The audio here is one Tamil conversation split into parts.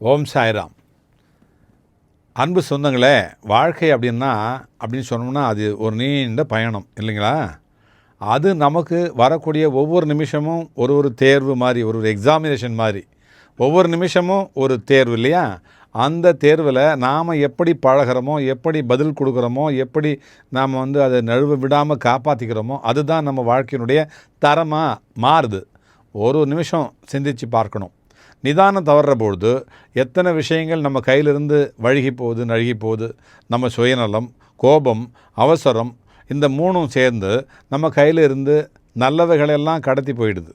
ஓம் சாய்ராம். அன்பு சொந்தங்களே வாழ்க்கை அப்படின்னா அப்படின்னு சொன்னோம்னா அது ஒரு நீண்ட பயணம் இல்லைங்களா? அது நமக்கு வரக்கூடிய ஒவ்வொரு நிமிஷமும் ஒரு ஒரு தேர்வு மாதிரி ஒரு ஒரு எக்ஸாமினேஷன் மாதிரி. ஒவ்வொரு நிமிஷமும் ஒரு தேர்வு இல்லையா? அந்த தேர்வில் நாம் எப்படி பழகிறோமோ எப்படி பதில் கொடுக்குறோமோ எப்படி நாம் வந்து அதை நழுவ விடாமல் காப்பாற்றிக்கிறோமோ அதுதான் நம்ம வாழ்க்கையினுடைய தரமாக மாறுது. ஒரு நிமிஷம் சிந்திச்சு பார்க்கணும். நிதானம் தவறுற பொழுது எத்தனை விஷயங்கள் நம்ம கையிலிருந்து வழுகி போகுது நழுகி போகுது நம்ம சுயநலம் கோபம் அவசரம் இந்த மூணும் சேர்ந்து நம்ம கையில் இருந்து நல்லவைகளெல்லாம் கடத்தி போயிடுது.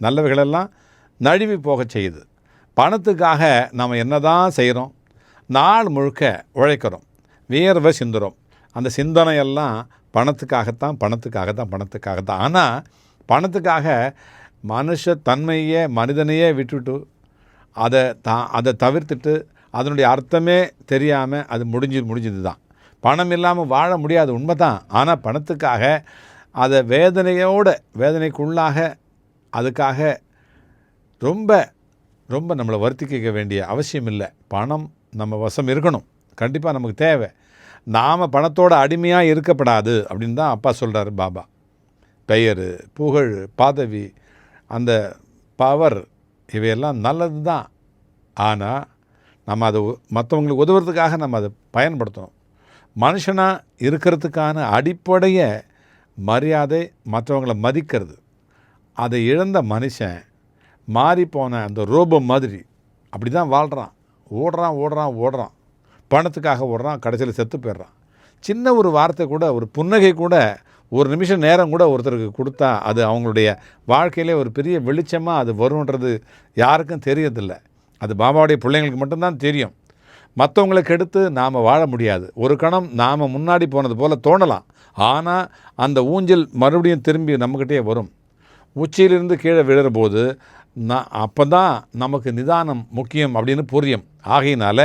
நல்லவைகளெல்லாம் நழுவி போக செய்யுது. பணத்துக்காக நம்ம என்ன தான் செய்கிறோம் நாள் முழுக்க உழைக்கிறோம். வியர்வை சிந்துறோம். அந்த சிந்தனையெல்லாம் பணத்துக்காகத்தான் பணத்துக்காகத்தான் பணத்துக்காகத்தான். ஆனால் பணத்துக்காக மனுஷ தன்மையே மனிதனையே விட்டுட்டு அதை தா அதை தவிர்த்துட்டு அதனுடைய அர்த்தமே தெரியாமல் அது முடிஞ்சு முடிஞ்சது தான் பணம் இல்லாமல் வாழ முடியாது உண்மை தான் ஆனால் பணத்துக்காக அதை வேதனையோட வேதனைக்குள்ளாக அதுக்காக ரொம்ப ரொம்ப நம்மளை வருத்திக்க வேண்டிய அவசியம் இல்லை. பணம் நம்ம வசம் இருக்கணும். கண்டிப்பாக நமக்கு தேவை. நாம் பணத்தோட அடிமையாக இருக்கப்படாது அப்படின்னு தான் அப்பா சொல்கிறாரு பாபா. பெயர் புகழ் பதவி அந்த பவர் இவையெல்லாம் நல்லது தான் ஆனால் நம்ம அதை மற்றவங்களுக்கு உதவுறதுக்காக நம்ம அதை பயன்படுத்தணும் மனுஷனாக இருக்கிறதுக்கான அடிப்படைய மரியாதை மற்றவங்களை மதிக்கிறது. அதை இழந்த மனுஷன் மாறிப்போன அந்த ரோபம் மாதிரி அப்படி தான் வாழ்கிறான் ஓடுறான் ஓடுறான் ஓடுறான். பணத்துக்காக ஓடுறான் கடைசியில் செத்து போயிடுறான். சின்ன ஒரு வார்த்தை கூட ஒரு புன்னகை கூட ஒரு நிமிஷம் நேரம் கூட ஒருத்தருக்கு கொடுத்தா அது அவங்களுடைய வாழ்க்கையிலே ஒரு பெரிய வெளிச்சமாக அது வரும்ன்றது யாருக்கும் தெரியறதில்ல. அது பாபாவுடைய பிள்ளைங்களுக்கு மட்டும்தான் தெரியும். மற்றவங்களை கெடுத்து நாம் வாழ முடியாது. ஒரு கணம் நாம் முன்னாடி போனது போல் தோணலாம். ஆனால் அந்த ஊஞ்சல் மறுபடியும் திரும்பி நம்மக்கிட்டே வரும். உச்சியிலிருந்து கீழே விழுறபோது நான் அப்போ தான் நமக்கு நிதானம் முக்கியம் அப்படின்னு புரியும். ஆகையினால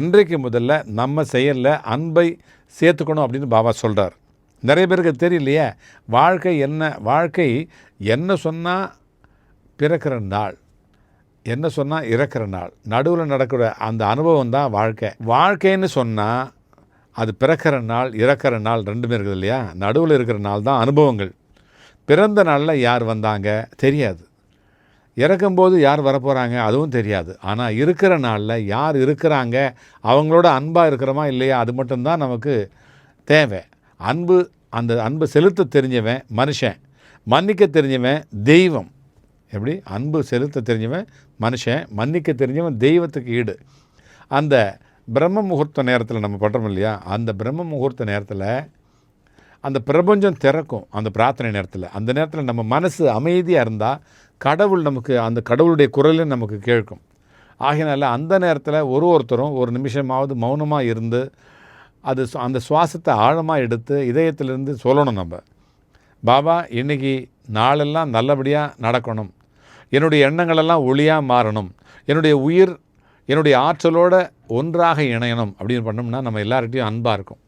இன்றைக்கு முதல்ல நம்ம செயலில் அன்பை சேர்த்துக்கணும் அப்படின்னு பாபா சொல்கிறார் நிறைய பேருக்கு தெரியலையே. வாழ்க்கை என்ன வாழ்க்கை என்ன சொன்னால் பிறக்கிற நாள். என்ன சொன்னால் இறக்கிற நாள். நடுவில் நடக்கிற அந்த அனுபவம் தான் வாழ்க்கை. வாழ்க்கைன்னு சொன்னால் அது பிறக்கிற நாள் இறக்கிற நாள் ரெண்டுமே இருக்குது இல்லையா? நடுவில் இருக்கிற நாள் தான் அனுபவங்கள். பிறந்த நாளில் யார் வந்தாங்க? தெரியாது. இறக்கும்போது யார் வரப்போகிறாங்க அதுவும் தெரியாது. ஆனால் இருக்கிற நாளில் யார் இருக்கிறாங்க? அவங்களோட அன்பாக இருக்கிறோமா இல்லையா? அது மட்டும்தான் நமக்கு தேவை. அன்பு அந்த அன்பு செலுத்த தெரிஞ்சவன் மனுஷன். மன்னிக்க தெரிஞ்சவன் தெய்வம். எப்படி? அன்பு செலுத்த தெரிஞ்சவன் மனுஷன் மன்னிக்க தெரிஞ்சவன் தெய்வத்துக்கு ஈடு. அந்த பிரம்ம முகூர்த்த நேரத்தில் நம்ம படுறோம் இல்லையா? அந்த பிரம்ம முகூர்த்த நேரத்தில் அந்த பிரபஞ்சம் திறக்கும் அந்த பிரார்த்தனை நேரத்தில். அந்த நேரத்தில் நம்ம மனசு அமைதியாக இருந்தால் கடவுள் நமக்கு அந்த கடவுளுடைய குரலும் நமக்கு கேட்கும். ஆகினால அந்த நேரத்தில் ஒரு ஒருத்தரும் ஒரு நிமிஷமாவது மௌனமாக இருந்து அது அந்த சுவாசத்தை ஆழமாக எடுத்து இதயத்திலிருந்து சொல்லணும் நம்ம. பாபா இன்றைக்கி நாளெல்லாம் நல்லபடியாக நடக்கணும். என்னுடைய எண்ணங்களெல்லாம் ஒளியாக மாறணும். என்னுடைய உயிர் என்னுடைய ஆற்றலோட ஒன்றாக இணையணும் அப்படின்னு பண்ணோம்னா நம்ம எல்லார்கிட்டையும் அன்பாக இருக்கும்.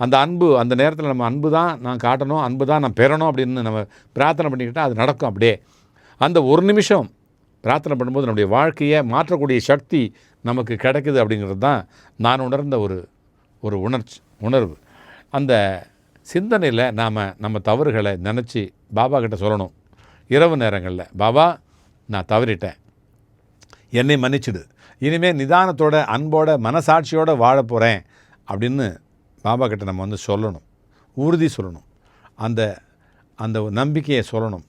அந்த அன்பு அந்த நேரத்தில் நம்ம அன்பு தான் நான் காட்டணும் அன்பு தான் நான் பெறணும் அப்படின்னு நம்ம பிரார்த்தனை பண்ணிக்கிட்டால் அது நடக்கும் அப்படியே. அந்த ஒரு நிமிஷம் பிரார்த்தனை பண்ணும்போது நம்முடைய வாழ்க்கையை மாற்றக்கூடிய சக்தி நமக்கு கிடைக்குது அப்படிங்கிறது தான் நான் உணர்ந்த ஒரு ஒரு உணர்ச்சி உணர்வு. அந்த சிந்தனையில் நாம் நம்ம தவறுகளை நினச்சி பாபா கிட்ட சொல்லணும். இரவு நேரங்களில் பாபா நான் தவறிட்டேன். என்னை மன்னிச்சிடு. இனிமேல் நிதானத்தோட அன்போட மனசாட்சியோட வாழ போகிறேன் அப்படின்னு பாபா கிட்ட நம்ம வந்து சொல்லணும். உறுதி சொல்லணும். அந்த அந்த நம்பிக்கையை சொல்லணும்.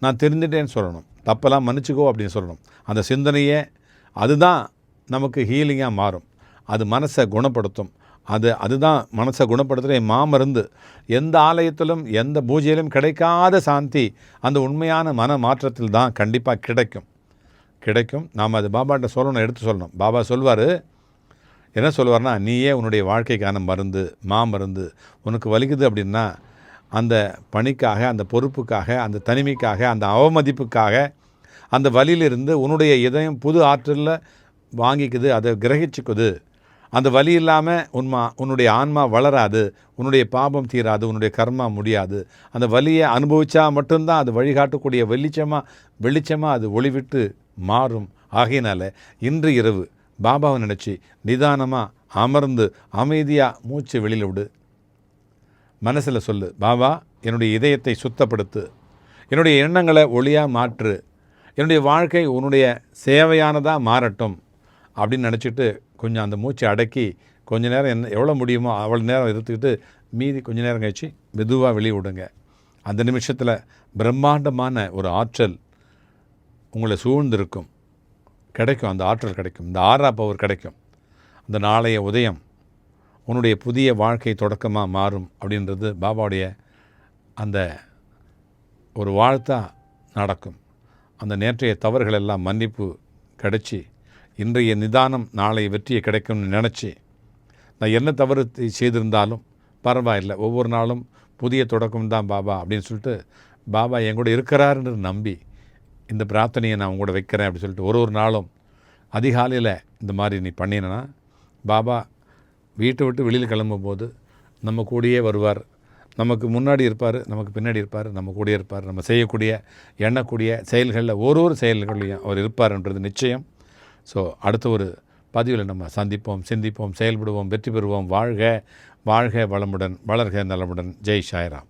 நான் தெரிஞ்சுட்டேன்னு சொல்லணும். தப்பெல்லாம் மன்னிச்சுக்கோ அப்படின்னு சொல்லணும். அந்த சிந்தனையே அதுதான் நமக்கு ஹீலிங்காக மாறும். அது மனசை குணப்படுத்தும். அது அதுதான் மனசை குணப்படுத்துகிற மாமருந்து. எந்த ஆலயத்திலும் எந்த பூஜையிலும் கிடைக்காத சாந்தி அந்த உண்மையான மன மாற்றத்தில் தான் கண்டிப்பாக கிடைக்கும். கிடைக்கும். நாம் அது பாபாட்ட சொல்லணும் எடுத்து சொல்லணும். பாபா சொல்வார் என்ன சொல்லுவார்னா நீயே உன்னுடைய வாழ்க்கைக்கான மருந்து மாமருந்து. உனக்கு வலிக்குது அப்படின்னா அந்த பணிக்காக அந்த பொறுப்புக்காக அந்த தனிமைக்காக அந்த அவமதிப்புக்காக அந்த வலியிலிருந்து உன்னுடைய இதயம் புது ஆற்றலில் வாங்கிக்குது அதை கிரகிச்சுக்குது. அந்த வலி இல்லாமல் உன்மா உன்னுடைய ஆன்மா வளராது உன்னுடைய பாபம் தீராது உன்னுடைய கர்மா முடியாது. அந்த வலியை அனுபவித்தா மட்டும்தான் அது வழிகாட்டக்கூடிய வெளிச்சமாக வெளிச்சமாக அது ஒளிவிட்டு மாறும். ஆகையினால இன்று இரவு பாபாவை நினச்சி நிதானமாக அமர்ந்து அமைதியாக மூச்சு வெளியில் விடு. மனசில் சொல்லு பாபா என்னுடைய இதயத்தை சுத்தப்படுத்து. என்னுடைய எண்ணங்களை ஒளியாக மாற்று. என்னுடைய வாழ்க்கை உன்னுடைய சேவையானதாக மாறட்டும். அப்படின்னு நினச்சிட்டு கொஞ்சம் அந்த மூச்சை அடக்கி கொஞ்ச நேரம் என்ன எவ்வளோ முடியுமோ அவ்வளோ நேரம் இருந்துக்கிட்டு மீதி கொஞ்ச நேரம் கழிச்சு மெதுவாக வெளியே விடுங்க. அந்த நிமிஷத்தில் பிரம்மாண்டமான ஒரு ஆற்றல் உங்களை சூழ்ந்திருக்கும். கிடைக்கும் அந்த ஆற்றல் கிடைக்கும் இந்த ஆறா பவர் கிடைக்கும். அந்த நாளைய உதயம் உன்னுடைய புதிய வாழ்க்கை தொடக்கமாக மாறும் அப்படின்றது பாபாவுடைய அந்த ஒரு வாழ்த்தா நடக்கும். அந்த நேற்றைய தவறுகள் எல்லாம் மன்னிப்பு கிடச்சி இன்றைய நிதானம் நாளை வெற்றியை கிடைக்கும்னு நினச்சி நான் என்ன தவறு செய்திருந்தாலும் பரவாயில்லை. ஒவ்வொரு நாளும் புதிய தொடக்கம் தான் பாபா அப்படின்னு சொல்லிட்டு பாபா என் கூட இருக்கிறாருன்னு நம்பி இந்த பிரார்த்தனையை நான் உங்களோட வைக்கிறேன் அப்படின்னு சொல்லிட்டு ஒரு ஒரு நாளும் அதிகாலையில் இந்த மாதிரி நீ பண்ணினா பாபா வீட்டை விட்டு வெளியில் கிளம்பும்போது நம்ம கூடயே வருவார். நமக்கு முன்னாடி இருப்பார் நமக்கு பின்னாடி இருப்பார் நம்ம கூடயே இருப்பார். நம்ம செய்யக்கூடிய எண்ணக்கூடிய செயல்களில் ஒரு ஒரு செயல்களையும் அவர் இருப்பார்ன்றது நிச்சயம். ஸோ அடுத்த ஒரு பதிவில் நம்ம சந்திப்போம் சிந்திப்போம் செயல்படுவோம் வெற்றி பெறுவோம். வாழ்க வாழ்க வளமுடன் வளர்க நலமுடன். ஜெய் சாய்ராம்.